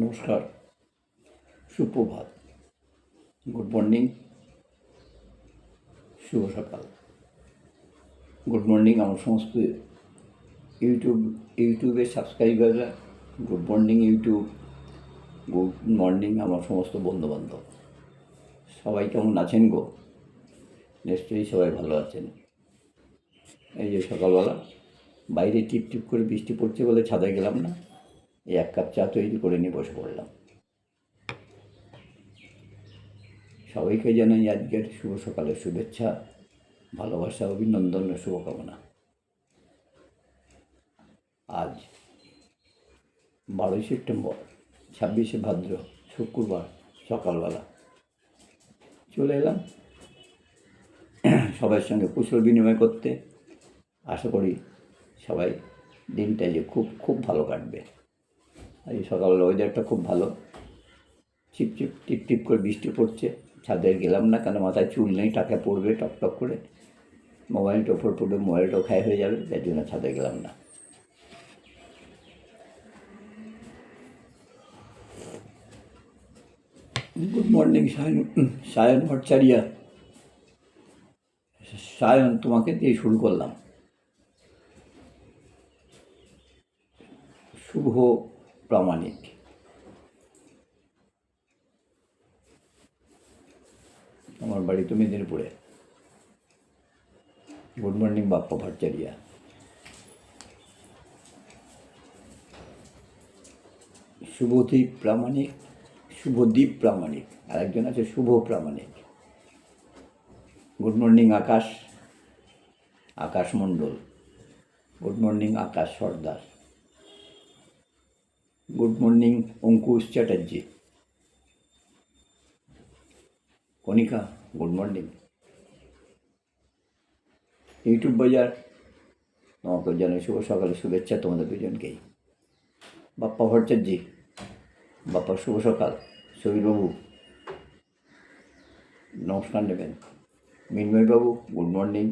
নমস্কার, সুপ্রভাত। Good morning, শুভ সকাল। গুড মর্নিং আমার সমস্ত ইউটিউব ইউটিউবের সাবস্ক্রাইবাররা। Good morning YouTube, good morning আমার সমস্ত বন্ধুবান্ধব। সবাই কেমন আছেন গো? নিশ্চয়ই সবাই ভালো আছেন। এই যে সকালবেলা, বাইরে টিপ টিপ করে বৃষ্টি পড়ছে বলে ছাদে গেলাম না? এই এক কাপ চা তৈরি করে নিয়ে বসে পড়লাম। সবাইকে জানাই আজকের শুভ সকালের শুভেচ্ছা, ভালোবাসা অভিনন্দন ও শুভকামনা। আজ বারোই সেপ্টেম্বর, ছাব্বিশে ভাদ্র, শুক্রবার, সকালবেলা। চলে এলাম সবার সঙ্গে কুশল বিনিময় করতে। আশা করি সবাই দিনটা যে খুব খুব ভালো কাটবে। এই সকালবেলা ওয়েদারটা খুব ভালো। চিপ টিপ টিপ করে বৃষ্টি পড়ছে। ছাদে গেলাম না, কেন মাথায় চুল নেই, টাকা পড়বে, টক করে। মোবাইলটা ওপর পড়বে, মোবাইলটাও খায় হয়ে যাবে তাই জন্য ছাদে গেলাম না। Good morning Sayan. Sayan Bhattacharya. Sayan, তোমাকে দিয়ে শুরু করলাম। শুভ প্রামাণিক। আমার বাড়ি তো মেদিনীপুরে। Good morning, Bappa Bhattacharya Subhadeep Pramanik Subhadeep Pramanik. আর একজন আছে Shubho Pramanik. Good morning, Akash. Akash Mondal. Good morning, Akash Sardar. Good morning Ankush Chatterjee Kanika good morning YouTube বাজার তোমাকে জানাই শুভ সকালে, শুভেচ্ছা তোমাদের দুজনকেই। বাপ্পা ভট্টাচার্যি, বাপ্পা শুভ সকাল, শরীরবাবু, নমস্কার নেবেন। মিনময়বাবু গুড মর্নিং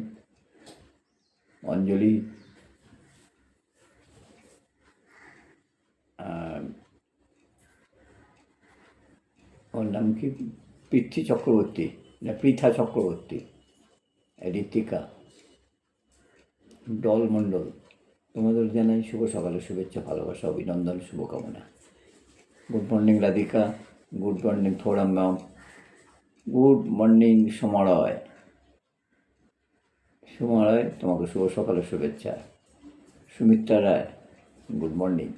অঞ্জলি ওর নাম কি? পৃথ্বী চক্রবর্তী, না পৃথা চক্রবর্তী। ঋতিকা ডল মণ্ডল, তোমাদের জানাই শুভ সকালের শুভেচ্ছা, ভালোবাসা, অভিনন্দন, শুভকামনা। Good morning, Radhika. Good morning Thoram ma'am good morning, Samaroy. Samaroy, তোমাকে শুভ সকালের শুভেচ্ছা। Sumitra Roy, good morning.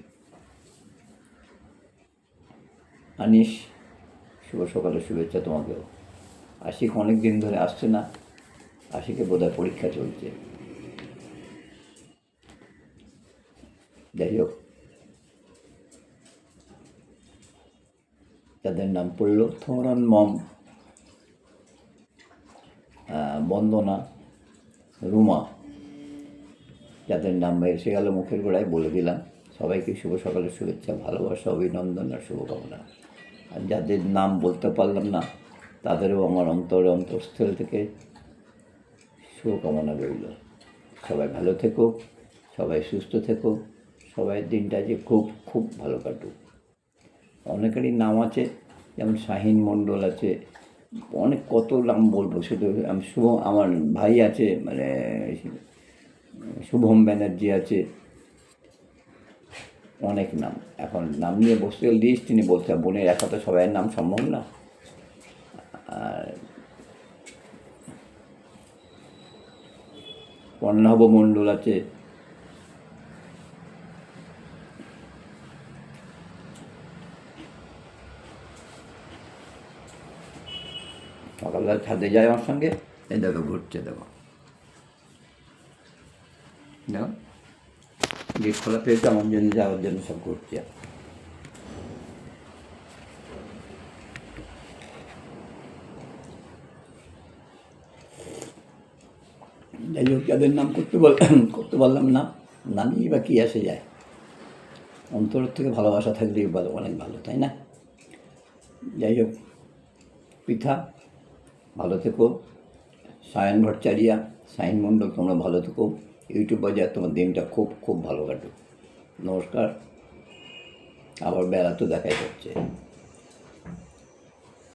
Anis শুভ সকালের শুভেচ্ছা তোমাকেও। আশিক অনেক দিন ধরে আসছে না। আশিকে বোধহয় পরীক্ষা চলছে। যাই হোক। যাদের নাম পড়ল থমরান মম বন্দনা রুমা। যাদের নাম এসে গেল মুখের গোড়ায় বলে দিলাম। সবাইকে শুভ সকালের শুভেচ্ছা, ভালোবাসা, অভিনন্দন আর শুভকামনা। যাদের নাম বলতে পারলাম না, তাদেরও আমার অন্তরে অন্তঃস্থল থেকে শুভকামনা রইল। সবাই ভালো থেকো, সবাই সুস্থ থেকো, সবাই দিনটা যে খুব খুব ভালো কাটুক। অনেকেরই নাম আছে, যেমন শাহিন মণ্ডল আছে, অনেক কত নাম বলব, শুধু আমি শুভ, আমার ভাই আছে মানে শুভম ব্যানার্জি আছে অনেক নাম। এখন নাম নিয়ে বসতে গেলে লিস্ট তিনি বলতে হবে। বোনের একা তো সবাইয়ের নাম সম্ভব না। আর পর্ণাভ মণ্ডল আছে। সকালবেলা ছাদে যায় আমার সঙ্গে। এই দেখো, ঘুরছে, দেখো। দেখো খোলা পেয়েছে, আমার জন্য যাওয়ার জন্য সব করছি যাই হোক, যাদের নাম করতে করতে পারলাম না, নামই বা কী আসে যায়। অন্তর থেকে ভালোবাসা থাকলেই ভালো অনেক ভালো, তাই না? যাই হোক পৃথা ভালো থেকো। সায়ন ভট্টাচারিয়া সাইন মণ্ডল, তোমরা ভালো থেকো। ইউটিউব বাজার তোমার দিনটা খুব খুব ভালো কাটুক। নমস্কার। আবার বেলা তো দেখাই যাচ্ছে